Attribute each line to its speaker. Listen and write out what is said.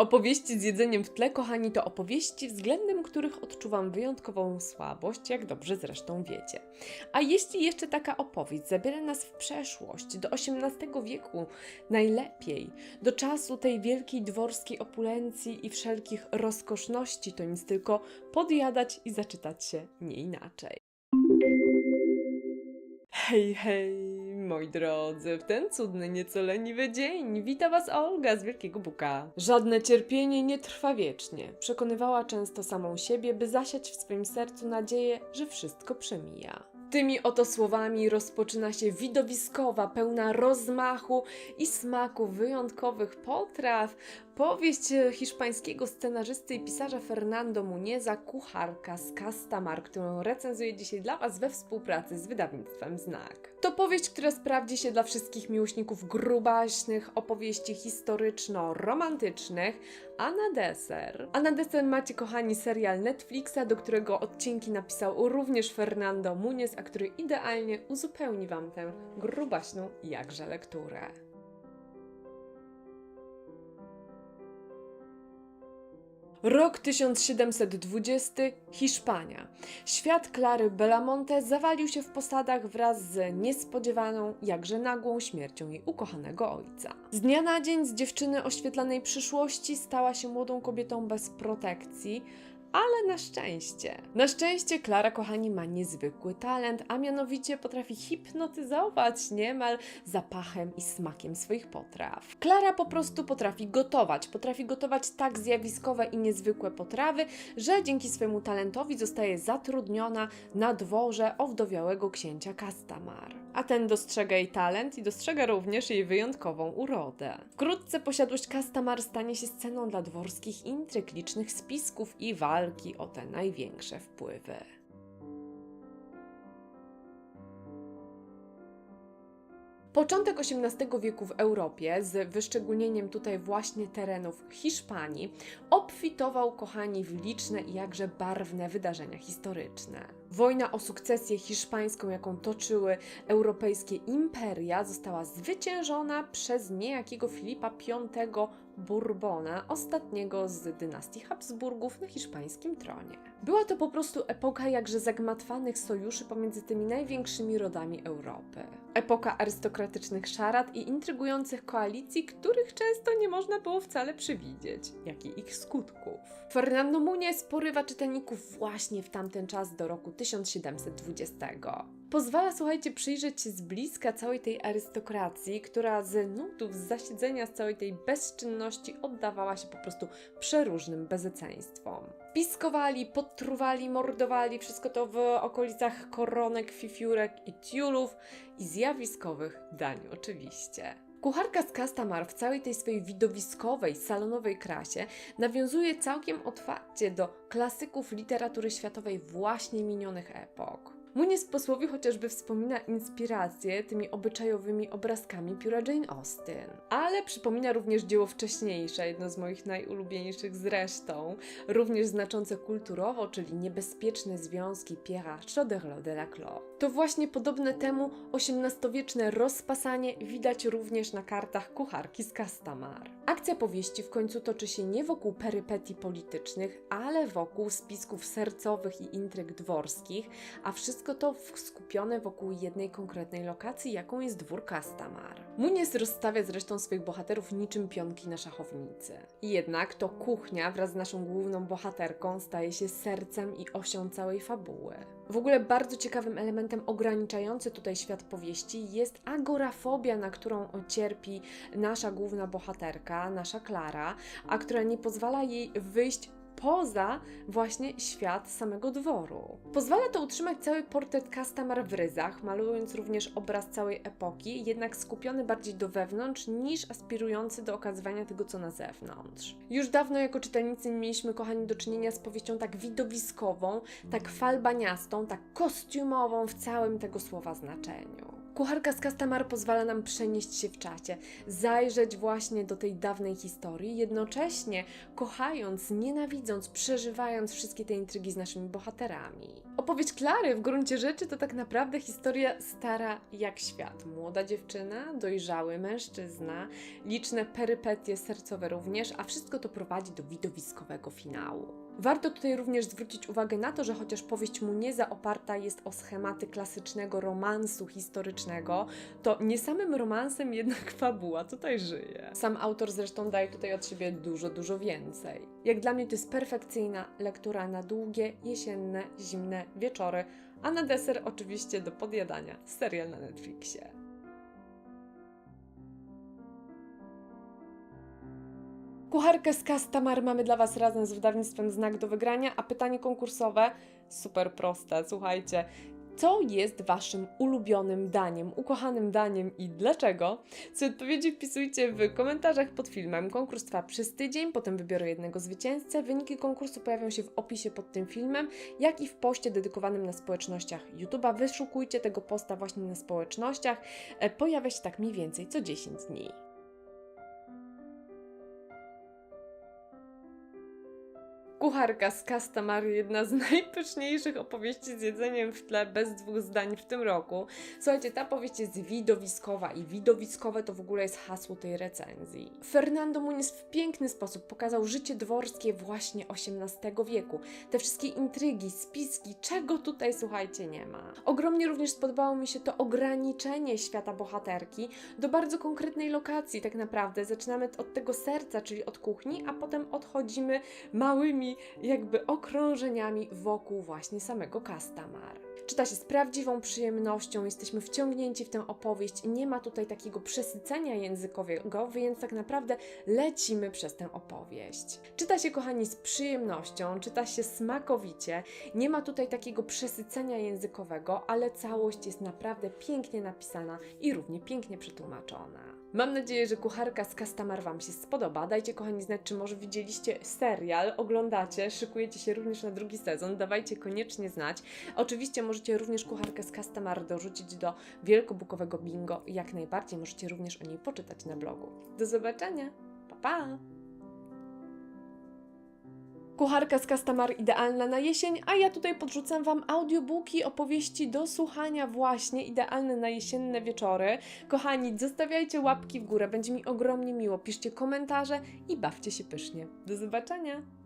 Speaker 1: Opowieści z jedzeniem w tle, kochani, to opowieści, względem których odczuwam wyjątkową słabość, jak dobrze zresztą wiecie. A jeśli jeszcze taka opowieść zabiera nas w przeszłość, do XVIII wieku najlepiej, do czasu tej wielkiej dworskiej opulencji i wszelkich rozkoszności, to nic tylko podjadać i zaczytać się nie inaczej. Hej, hej, moi drodzy, w ten cudny, nieco leniwy dzień wita Was Olga z Wielkiego Buka. Żadne cierpienie nie trwa wiecznie. Przekonywała często samą siebie, by zasiać w swoim sercu nadzieję, że wszystko przemija. Tymi oto słowami rozpoczyna się widowiskowa, pełna rozmachu i smaku wyjątkowych potraw, powieść hiszpańskiego scenarzysty i pisarza Fernando Munieza, kucharka z Castamar, którą recenzuję dzisiaj dla Was we współpracy z wydawnictwem Znak. To powieść, która sprawdzi się dla wszystkich miłośników grubaśnych, opowieści historyczno-romantycznych, a na deser. A na deser macie, kochani, serial Netflixa, do którego odcinki napisał również Fernando Muniez, a który idealnie uzupełni Wam tę grubaśną jakże lekturę. Rok 1720, Hiszpania. Świat Klary Belamonte zawalił się w posadach wraz z niespodziewaną, jakże nagłą śmiercią jej ukochanego ojca. Z dnia na dzień z dziewczyny oświetlanej przyszłości stała się młodą kobietą bez protekcji, ale na szczęście. Na szczęście Klara, kochani, ma niezwykły talent, a mianowicie potrafi hipnotyzować niemal zapachem i smakiem swoich potraw. Klara po prostu potrafi gotować. Potrafi gotować tak zjawiskowe i niezwykłe potrawy, że dzięki swojemu talentowi zostaje zatrudniona na dworze owdowiałego księcia Castamar. A ten dostrzega jej talent i dostrzega również jej wyjątkową urodę. Wkrótce posiadłość Castamar stanie się sceną dla dworskich intryg, licznych spisków i walki o te największe wpływy. Początek XVIII wieku w Europie, z wyszczególnieniem tutaj właśnie terenów Hiszpanii, obfitował, kochani, w liczne i jakże barwne wydarzenia historyczne. Wojna o sukcesję hiszpańską, jaką toczyły europejskie imperia, została zwyciężona przez niejakiego Filipa V Bourbona, ostatniego z dynastii Habsburgów na hiszpańskim tronie. Była to po prostu epoka jakże zagmatwanych sojuszy pomiędzy tymi największymi rodami Europy. Epoka arystokratycznych szarad i intrygujących koalicji, których często nie można było wcale przewidzieć, jak i ich skutków. Fernando Muniez porywa czytelników właśnie w tamten czas do roku 1720. Pozwala, słuchajcie, przyjrzeć się z bliska całej tej arystokracji, która z nutów, z zasiedzenia, z całej tej bezczynności oddawała się po prostu przeróżnym bezeceństwom. Piskowali, podtruwali, mordowali, wszystko to w okolicach koronek, fifiurek i tiulów i zjawiskowych dań oczywiście. Kucharka z Castamar w całej tej swojej widowiskowej, salonowej krasie nawiązuje całkiem otwarcie do klasyków literatury światowej właśnie minionych epok. Muniz posłowie chociażby wspomina inspirację tymi obyczajowymi obrazkami pióra Jane Austen, ale przypomina również dzieło wcześniejsze, jedno z moich najulubieńszych zresztą, również znaczące kulturowo, czyli niebezpieczne związki Pierre'a Choderlos de la Clos. To właśnie podobne temu XVIII-wieczne rozpasanie widać również na kartach kucharki z Castamar. Akcja powieści w końcu toczy się nie wokół perypetii politycznych, ale wokół spisków sercowych i intryg dworskich, a wszystko to w- skupione wokół jednej konkretnej lokacji, jaką jest dwór Castamar. Muniez rozstawia zresztą swoich bohaterów niczym pionki na szachownicy. Jednak to kuchnia wraz z naszą główną bohaterką staje się sercem i osią całej fabuły. W ogóle bardzo ciekawym elementem ograniczający tutaj świat powieści jest agorafobia, na którą cierpi nasza główna bohaterka, nasza Klara, a która nie pozwala jej wyjść poza właśnie świat samego dworu. Pozwala to utrzymać cały portret Castamar w ryzach, malując również obraz całej epoki, jednak skupiony bardziej do wewnątrz niż aspirujący do okazywania tego, co na zewnątrz. Już dawno jako czytelnicy mieliśmy, kochani, do czynienia z powieścią tak widowiskową, tak falbaniastą, tak kostiumową w całym tego słowa znaczeniu. Kucharka z Kastamar pozwala nam przenieść się w czasie, zajrzeć właśnie do tej dawnej historii, jednocześnie kochając, nienawidząc, przeżywając wszystkie te intrygi z naszymi bohaterami. Opowieść Klary w gruncie rzeczy to tak naprawdę historia stara jak świat. Młoda dziewczyna, dojrzały mężczyzna, liczne perypetie sercowe również, a wszystko to prowadzi do widowiskowego finału. Warto tutaj również zwrócić uwagę na to, że chociaż powieść Munieza oparta jest o schematy klasycznego romansu historycznego, to nie samym romansem jednak fabuła tutaj żyje. Sam autor zresztą daje tutaj od siebie dużo, dużo więcej. Jak dla mnie to jest perfekcyjna lektura na długie, jesienne, zimne wieczory, a na deser oczywiście do podjadania serial na Netflixie. Kucharkę z Kastamar mamy dla Was razem z wydawnictwem Znak do wygrania, a pytanie konkursowe super proste, słuchajcie. Co jest Waszym ulubionym daniem, ukochanym daniem i dlaczego? Swoje odpowiedzi wpisujcie w komentarzach pod filmem. Konkurs trwa przez tydzień, potem wybiorę jednego zwycięzcę. Wyniki konkursu pojawią się w opisie pod tym filmem, jak i w poście dedykowanym na społecznościach YouTube'a. Wyszukujcie tego posta właśnie na społecznościach. E, Pojawia się tak mniej więcej co 10 dni. Kucharka z Kastamar, jedna z najpyszniejszych opowieści z jedzeniem w tle, bez dwóch zdań w tym roku. Słuchajcie, ta powieść jest widowiskowa i widowiskowe to w ogóle jest hasło tej recenzji. Fernando Muniz w piękny sposób pokazał życie dworskie właśnie XVIII wieku. Te wszystkie intrygi, spiski, czego tutaj, słuchajcie, nie ma. Ogromnie również spodobało mi się to ograniczenie świata bohaterki do bardzo konkretnej lokacji tak naprawdę. Zaczynamy od tego serca, czyli od kuchni, a potem odchodzimy małymi jakby okrążeniami wokół właśnie samego Kastamar. Czyta się z prawdziwą przyjemnością, jesteśmy wciągnięci w tę opowieść nie ma tutaj takiego przesycenia językowego, więc tak naprawdę lecimy przez tę opowieść. Czyta się, kochani, z przyjemnością, czyta się smakowicie, nie ma tutaj takiego przesycenia językowego, ale całość jest naprawdę pięknie napisana i równie pięknie przetłumaczona. Mam nadzieję, że kucharka z Kastamar Wam się spodoba. Dajcie, kochani, znać, czy może widzieliście serial, oglądacie, szykujecie się również na drugi sezon. Dawajcie koniecznie znać. Oczywiście możecie również kucharkę z Kastamar dorzucić do wielkobukowego bingo. Jak najbardziej możecie również o niej poczytać na blogu. Do zobaczenia. Pa, pa! Kucharka z Kastamar idealna na jesień, a ja tutaj podrzucam Wam audiobooki, opowieści do słuchania właśnie idealne na jesienne wieczory. Kochani, zostawiajcie łapki w górę, będzie mi ogromnie miło. Piszcie komentarze i bawcie się pysznie. Do zobaczenia!